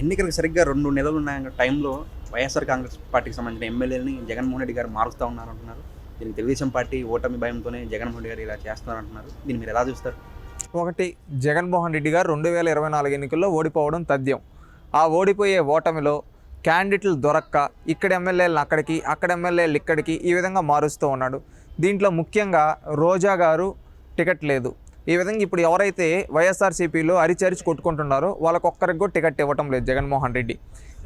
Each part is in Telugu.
ఎన్నికలకు సరిగ్గా రెండు నెలలు ఉన్న టైంలో వైఎస్ఆర్ కాంగ్రెస్ పార్టీకి సంబంధించిన ఎమ్మెల్యేని జగన్మోహన్ రెడ్డి గారు మారుస్తూ ఉన్నారు అంటున్నారు దీనికి తెలుగుదేశం పార్టీ ఓటమి భయంతోనే జగన్మోహన్ రెడ్డి గారు ఇలా చేస్తున్నారు అంటున్నారు దీన్ని మీరు ఎలా చూస్తారు? ఒకటి జగన్మోహన్ రెడ్డి గారు రెండు వేల ఇరవై నాలుగు ఎన్నికల్లో ఓడిపోవడం తథ్యం. ఆ ఓడిపోయే ఓటమిలో క్యాండిడేట్లు దొరక్క ఇక్కడ ఎమ్మెల్యేలను అక్కడికి అక్కడ ఎమ్మెల్యేలు ఇక్కడికి ఈ విధంగా మారుస్తూ ఉన్నాడు. దీంట్లో ముఖ్యంగా రోజా గారు టికెట్ లేదు. ఈ విధంగా ఇప్పుడు ఎవరైతే వైఎస్ఆర్సీపీలో అరిచరిచి కొట్టుకుంటున్నారో వాళ్ళకొక్కరికి కూడా టికెట్ ఇవ్వటం లేదు జగన్మోహన్ రెడ్డి.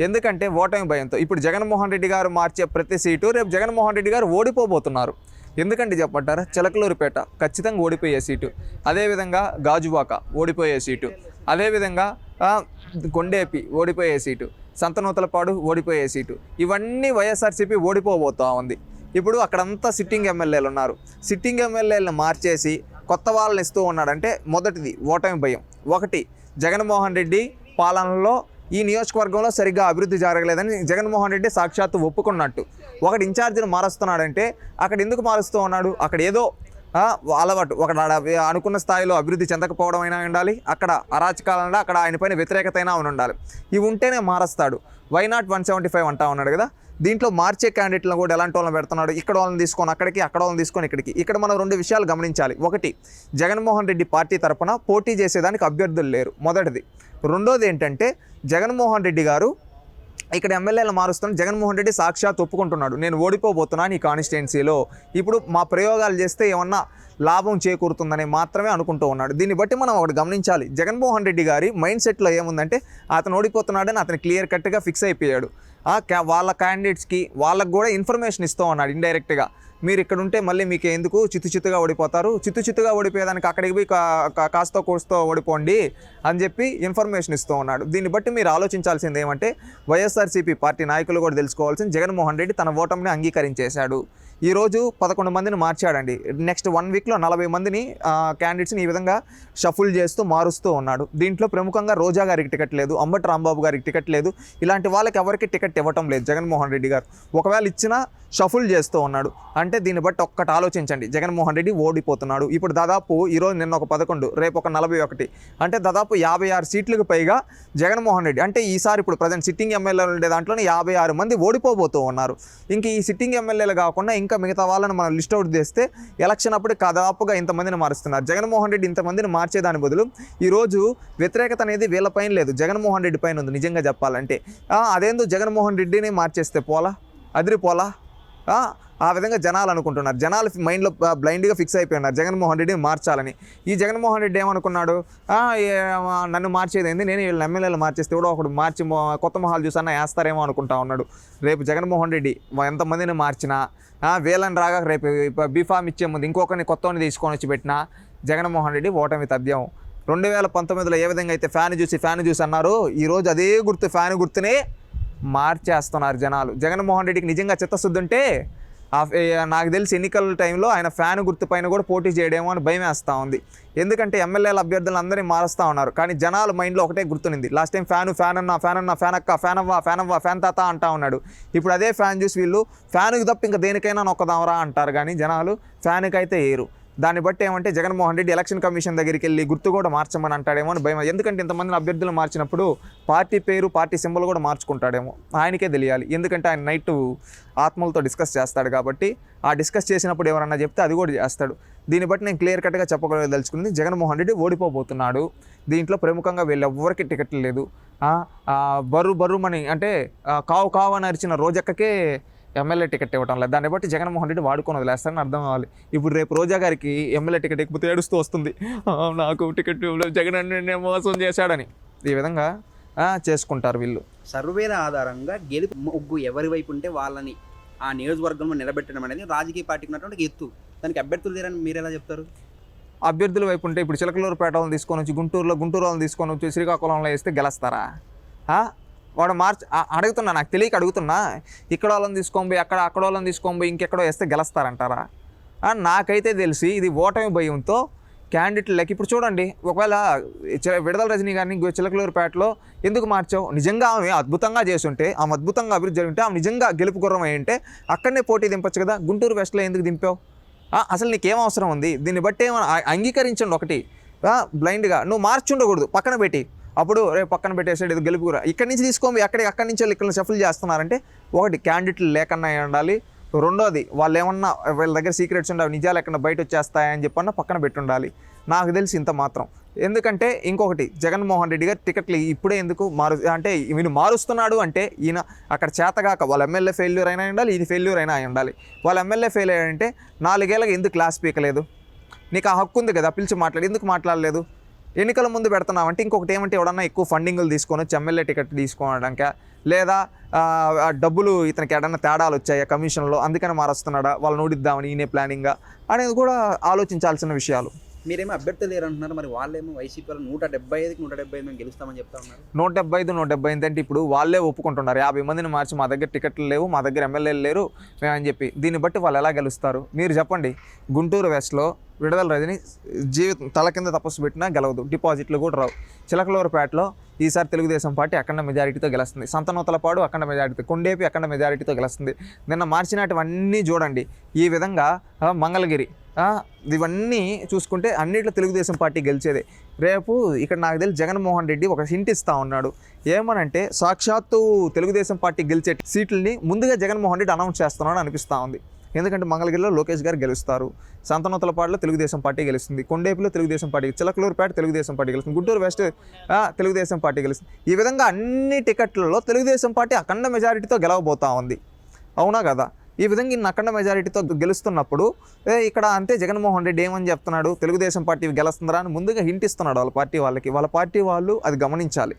ఎందుకంటే ఓటమి భయంతో ఇప్పుడు జగన్మోహన్ రెడ్డి గారు మార్చే ప్రతి సీటు రేపు జగన్మోహన్ రెడ్డి గారు ఓడిపోబోతున్నారు. ఎందుకంటే చెప్పంటారా చిలకలూరుపేట ఖచ్చితంగా ఓడిపోయే సీటు. అదేవిధంగా గాజువాక ఓడిపోయే సీటు. అదేవిధంగా కొండేపి ఓడిపోయే సీటు. సంతనూతలపాడు ఓడిపోయే సీటు. ఇవన్నీ వైఎస్ఆర్సీపీ ఓడిపోబోతూ ఉంది. ఇప్పుడు అక్కడంతా సిట్టింగ్ ఎమ్మెల్యేలు ఉన్నారు సిట్టింగ్ ఎమ్మెల్యేలను మార్చేసి కొత్త వాళ్ళని ఇస్తూ ఉన్నాడంటే మొదటిది ఓటమి భయం. ఒకటి జగన్మోహన్ రెడ్డి పాలనలో ఈ నియోజకవర్గంలో సరిగ్గా అభివృద్ధి జరగలేదని జగన్మోహన్ రెడ్డి సాక్షాత్తు ఒప్పుకున్నట్టు. ఒకటి ఇన్ఛార్జిని మారుస్తున్నాడంటే అక్కడ ఎందుకు మారుస్తూ ఉన్నాడు? అక్కడ ఏదో అలవాటు ఒక అనుకున్న స్థాయిలో అభివృద్ధి చెందకపోవడం అయినా ఉండాలి. అక్కడ అరాచకాలన్నా అక్కడ ఆయన పైన వ్యతిరేకత అయినా ఉండాలి. ఇవి ఉంటేనే మారుస్తాడు. Why not one seventy five అంటా ఉన్నాడు కదా? దీంట్లో మార్చే క్యాండిడేట్లను కూడా ఎలాంటి వాళ్ళని పెడుతున్నాడు? ఇక్కడ వాళ్ళని తీసుకొని అక్కడికి అక్కడ వాళ్ళని తీసుకొని ఇక్కడికి. ఇక్కడ మనం రెండు విషయాలు గమనించాలి. ఒకటి జగన్మోహన్ రెడ్డి పార్టీ తరపున పోటీ చేసేదానికి అభ్యర్థులు లేరు. మొదటిది. రెండోది ఏంటంటే జగన్మోహన్ రెడ్డి గారు ఇక్కడ ఎమ్మెల్యేలు మారుస్తున్న జగన్మోహన్ రెడ్డి సాక్షాత్ ఒప్పుకుంటున్నాడు. నేను ఓడిపోబోతున్నాను ఈ కాన్స్టిట్యున్సీలో ఇప్పుడు మా ప్రయోగాలు చేస్తే ఏమన్నా లాభం చేకూరుతుందని మాత్రమే అనుకుంటూ ఉన్నాడు. దీన్ని బట్టి మనం ఒకటి గమనించాలి. జగన్మోహన్ రెడ్డి గారి మైండ్ సెట్లో ఏముందంటే అతను ఓడిపోతున్నాడని అతను క్లియర్ కట్గా ఫిక్స్ అయిపోయాడు. క్యా వాళ్ళ క్యాండిడేట్స్కి వాళ్ళకు కూడా ఇన్ఫర్మేషన్ ఇస్తూ ఉన్నాడు ఇండైరెక్ట్గా మీరు ఇక్కడ ఉంటే మళ్ళీ మీకు ఎందుకు చిత్తు చిత్తుగా ఓడిపోతారు? చిత్తు చిత్తుగా ఓడిపోయేదానికి అక్కడికి పోయి కా- కా- కాస్తో కోస్తో ఓడిపోండి అని చెప్పి ఇన్ఫర్మేషన్ ఇస్తూ ఉన్నాడు. దీన్ని బట్టి మీరు ఆలోచించాల్సింది ఏమంటే వైఎస్ఆర్సీపీ పార్టీ నాయకులు కూడా తెలుసుకోవాల్సింది జగన్మోహన్ రెడ్డి తన ఓటమిని అంగీకరించేశాడు. ఈరోజు పదకొండు మందిని మార్చాడండి. నెక్స్ట్ వన్ వీక్లో నలభై మందిని క్యాండిడేట్స్ని ఈ విధంగా షఫుల్ చేస్తూ మారుస్తూ ఉన్నాడు. దీంట్లో ప్రముఖంగా రోజా గారికి టికెట్ లేదు అంబటి రాంబాబు గారికి టికెట్ లేదు. ఇలాంటి వాళ్ళకి ఎవరికి టికెట్ ఇవ్వటం లేదు జగన్మోహన్ రెడ్డి గారు. ఒకవేళ ఇచ్చినా షఫుల్ చేస్తూ ఉన్నాడు. అంటే అంటే దీన్ని బట్టి ఒక్కటి ఆలోచించండి. జగన్మోహన్ రెడ్డి ఓడిపోతున్నాడు. ఇప్పుడు దాదాపు ఈరోజు నిన్న ఒక పదకొండు రేపు ఒక నలభై ఒకటి. అంటే దాదాపు యాభై ఆరు సీట్లకు పైగా జగన్మోహన్ రెడ్డి అంటే ఈసారి ఇప్పుడు ప్రజెంట్ సిట్టింగ్ ఎమ్మెల్యేలు ఉండే దాంట్లోనే యాభై ఆరు మంది ఓడిపోబోతూ ఉన్నారు. ఇంక ఈ సిట్టింగ్ ఎమ్మెల్యేలు కాకుండా ఇంకా మిగతా వాళ్ళని మనం లిస్ట్ అవుట్ చేస్తే ఎలక్షన్ అప్పుడు దాదాపుగా ఇంతమందిని మారుస్తున్నారు. జగన్మోహన్ రెడ్డి ఇంతమందిని మార్చేదాని బదులు ఈరోజు వ్యతిరేకత అనేది వీళ్ళ పైన లేదు. జగన్మోహన్ రెడ్డి పైన ఉంది నిజంగా చెప్పాలంటే. అదేందో జగన్మోహన్ రెడ్డిని మార్చేస్తే పోలా? అదిరిపోలా? ఆ, విధంగా జనాలు అనుకుంటున్నారు. జనాలు మైండ్లో బ్లైండ్గా ఫిక్స్ అయిపోయి ఉన్నారు జగన్మోహన్ రెడ్డిని మార్చాలని. ఈ జగన్మోహన్ రెడ్డి ఏమనుకున్నాడు? నన్ను మార్చేది ఏంది నేను వీళ్ళ ఎమ్మెల్యేలు మార్చేస్తే కూడా ఒకడు మార్చి కొత్త మొహాలు చూసన్నా వేస్తారేమో అనుకుంటా ఉన్నాడు. రేపు జగన్మోహన్ రెడ్డి ఎంతమందిని మార్చినా ఆ, వీళ్ళని రాగా రేపు బీఫామ్ ఇచ్చే ముందు ఇంకొకరిని కొత్తని తీసుకొని వచ్చి పెట్టినా జగన్మోహన్ రెడ్డి ఓటమి తథ్యం. రెండు వేల పంతొమ్మిదిలో ఏ విధంగా అయితే ఫ్యాన్ చూసి ఫ్యాన్ చూసి అన్నారు ఈరోజు అదే గుర్తు ఫ్యాన్ గుర్తునే మార్చేస్తున్నారు జనాలు. జగన్మోహన్ రెడ్డికి నిజంగా చిత్తశుద్ధి ఉంటే ఆ నాకు తెలిసి ఎన్నికల టైంలో ఆయన ఫ్యాన్ గుర్తు పైన కూడా పోటీ చేయడేమో అని భయం వేస్తూ ఉంది. ఎందుకంటే ఎమ్మెల్యేల అభ్యర్థులు అందరినీ మారుస్తూ ఉన్నారు. కానీ జనాల మైండ్లో ఒకటే గుర్తునింది. లాస్ట్ టైం ఫ్యాను ఫ్యాన్ అన్న ఫ్యాన్ అన్న ఫ్యాన్ అక్క ఫ్యాన్ అవ్వా ఫ్యాన్ అవ్వా ఫ్యాన్ తాత అంటా ఉన్నాడు. ఇప్పుడు అదే ఫ్యాన్ చూసి వీళ్ళు ఫ్యాన్కి తప్ప ఇంకా దేనికైనా నొక్కదామరా అంటారు. కానీ జనాలు ఫ్యాన్కి అయితే ఏరు. దాన్ని బట్టి ఏమంటే జగన్మోహన్ రెడ్డి ఎలక్షన్ కమిషన్ దగ్గరికి వెళ్ళి గుర్తు కూడా మార్చమని అంటాడేమో అని భయం. ఎందుకంటే ఇంతమందిని అభ్యర్థులు మార్చినప్పుడు పార్టీ పేరు పార్టీ సింబల్ కూడా మార్చుకుంటాడేమో. ఆయనకే తెలియాలి. ఎందుకంటే ఆయన నైట్ ఆత్మలతో డిస్కస్ చేస్తాడు కాబట్టి ఆ డిస్కస్ చేసినప్పుడు ఎవరన్నా చెప్తే అది కూడా చేస్తాడు. దీన్ని బట్టి నేను క్లియర్ కట్గా చెప్పగలదలుచుకుంది జగన్మోహన్ రెడ్డి ఓడిపోబోతున్నాడు. దీంట్లో ప్రముఖంగా వీళ్ళు ఎవ్వరికి టికెట్ లేదు. బరు ఆ, బర్రు అంటే కావు కావు అని అరిచిన రోజక్కకే ఎమ్మెల్యే టికెట్ ఇవ్వటం లేదు. దాన్ని బట్టి జగన్మోహన్ రెడ్డి వాడుకొని వదిలేస్తారని అర్థం కావాలి. ఇప్పుడు రేపు రోజా గారికి ఎమ్మెల్యే టికెట్ ఇకపోతే ఏడుస్తూ వస్తుంది. "ఆ, నాకు టికెట్ ఇవ్వలేదు, జగన్ మోసం చేశాడని. ఈ విధంగా చేసుకుంటారు వీళ్ళు. సర్వేల ఆధారంగా గెలుపు ముగ్గు ఎవరి వైపు ఉంటే వాళ్ళని ఆ నియోజకవర్గంలో నిలబెట్టడం అనేది రాజకీయ పార్టీకి ఉన్నటువంటి ఎత్తు. దానికి అభ్యర్థులు లేరని మీరు ఎలా చెప్తారు? అభ్యర్థుల వైపు ఉంటే ఇప్పుడు చిలకలూరుపేట వాళ్ళని తీసుకొని వచ్చి గుంటూరులో గుంటూరు వాళ్ళని తీసుకొని వచ్చి శ్రీకాకుళంలో వేస్తే గెలుస్తారా? వాడు మార్చ్ అడుగుతున్నా నాకు తెలియక అడుగుతున్నా ఇక్కడ వాళ్ళని తీసుకోబోయి అక్కడ అక్కడ వాళ్ళని తీసుకొని ఇంకెక్కడో వేస్తే గెలుస్తారంటారా? నాకైతే తెలిసి ఇది ఓటమి భయంతో క్యాండిడేట్లకి ఇప్పుడు చూడండి ఒకవేళ విడదల రజనీ గారిని చిలకలూరుపేటలో ఎందుకు మార్చావు? నిజంగా ఆమె అద్భుతంగా చేస్తుంటే ఆమె అద్భుతంగా అభివృద్ధి జరిగింటే ఆమె నిజంగా గెలుపు గుర్రం అయి ఉంటే అక్కడనే పోటీ దింపొచ్చు కదా? గుంటూరు వెస్ట్లో ఎందుకు దింపావు? అసలు నీకేం అవసరం ఉంది? దీన్ని బట్టి అంగీకరించండి ఒకటి. బ్లైండ్గా. నువ్వు మార్చుండకూడదు. పక్కన పెట్టి. అప్పుడు రేపు పక్కన పెట్టేసాడు ఇది గెలుపుకురా. ఇక్కడి నుంచి తీసుకోమి అక్కడికి అక్కడి నుంచి వాళ్ళు ఇక్కడ షఫుల్ చేస్తున్నారంటే ఒకటి క్యాండిడేట్లు లేకన్నా అయి ఉండాలి. రెండోది వాళ్ళు ఏమన్నా వీళ్ళ దగ్గర సీక్రెట్స్ ఉండవు నిజాలు ఎక్కడ బయట వచ్చేస్తాయని చెప్పన్నా పక్కన పెట్టుండాలి. నాకు తెలిసి ఇంత మాత్రం. ఎందుకంటే ఇంకొకటి జగన్మోహన్ రెడ్డి గారు టికెట్లు ఇప్పుడే ఎందుకు మారు అంటే ఈయన మారుస్తున్నాడు అంటే ఈయన అక్కడ చేతగాక వాళ్ళ ఎమ్మెల్యే ఫెయిల్యూర్ అయినా ఉండాలి ఇది ఫెయిల్యూర్ అయినా అయి ఉండాలి. వాళ్ళ ఎమ్మెల్యే ఫెయిల్ అయ్యాడంటే నాలుగేళ్ళకి ఎందుకు క్లాస్ పీకలేదు? నీకు ఆ హక్కు ఉంది కదా పిలిచి మాట్లాడి ఎందుకు మాట్లాడలేదు? ఎన్నికల ముందు పెడుతున్నామంటే ఇంకొకటి ఏమంటే ఎవడన్నా ఎక్కువ ఫండింగ్లు తీసుకొని ఎమ్మెల్యే టికెట్ తీసుకోవడానిక? లేదా డబ్బులు ఇతనికి ఏడన్నా తేడాలు వచ్చాయా కమిషన్లో? అందుకని మారుస్తున్నాడా? వాళ్ళని ఓడిద్దామని ఈయనే ప్లానింగ్గా అనేది కూడా ఆలోచించాల్సిన విషయాలు. మీరేమో అభ్యర్థులు లేరు అంటున్నారు మరి వాళ్ళేమో వైసీపీ వాళ్ళు నూట డెబ్బై ఐదుకి నూట డెబ్బై ఐదు మేము గెలుస్తామని చెప్తా ఉన్నారు. నూట డెబ్బై ఐదు నూట డెబ్బై ఐదు అంటే ఇప్పుడు వాళ్ళే ఒప్పుకుంటున్నారు. యాభై మందిని మార్చి మా దగ్గర టికెట్లు లేవు మా దగ్గర ఎమ్మెల్యేలు లేరు మేము అని చెప్పి. దీన్ని బట్టి వాళ్ళు ఎలా గెలుస్తారు? మీరు చెప్పండి. గుంటూరు వెస్ట్లో విడుదల రజని జీవితం తల కింద తపస్సు పెట్టినా గెలవదు. డిపాజిట్లు కూడా రావు. చిలకలూరుపేటలో ఈసారి తెలుగుదేశం పార్టీ అఖండ మెజారిటీతో గెలుస్తుంది. సంతనూతలపాడు అఖండ మెజారిటీ కొండేపి అఖండ మెజారిటీతో గెలుస్తుంది. నిన్న మార్చినటువన్నీ చూడండి. ఈ విధంగా మంగళగిరి ఇవన్నీ చూసుకుంటే అన్నిట్లో తెలుగుదేశం పార్టీ గెలిచేదే. రేపు ఇక్కడ నాకు తెలిసి జగన్మోహన్ రెడ్డి ఒక హింట్ ఇస్తా ఉన్నాడు. ఏమనంటే సాక్షాత్తు తెలుగుదేశం పార్టీ గెలిచే సీట్లని ముందుగా జగన్మోహన్ రెడ్డి అనౌన్స్ చేస్తున్నాడు అనిపిస్తూ ఉంది. ఎందుకంటే మంగళగిరిలో లోకేష్ గారు గెలుస్తారు. సంతనూతలపాడులో తెలుగుదేశం పార్టీ గెలుస్తుంది. కొండేపులో తెలుగుదేశం పార్టీ చిలకలూరుపేట తెలుగుదేశం పార్టీ గెలుస్తుంది. గుంటూరు వెస్ట్ తెలుగుదేశం పార్టీ గెలుస్తుంది. ఈ విధంగా అన్ని టికెట్లలో తెలుగుదేశం పార్టీ అఖండ మెజారిటీతో గెలవబోతా ఉంది. అవునా కదా? ఈ విధంగా ఇన్ని అఖండ మెజారిటీతో గెలుస్తున్నప్పుడు ఇక్కడ అంతే జగన్మోహన్ రెడ్డి ఏమని చెప్తున్నాడు? తెలుగుదేశం పార్టీ గెలుస్తుందా అని ముందుగా హింటిస్తున్నాడు వాళ్ళ పార్టీ వాళ్ళకి. వాళ్ళ పార్టీ వాళ్ళు అది గమనించాలి.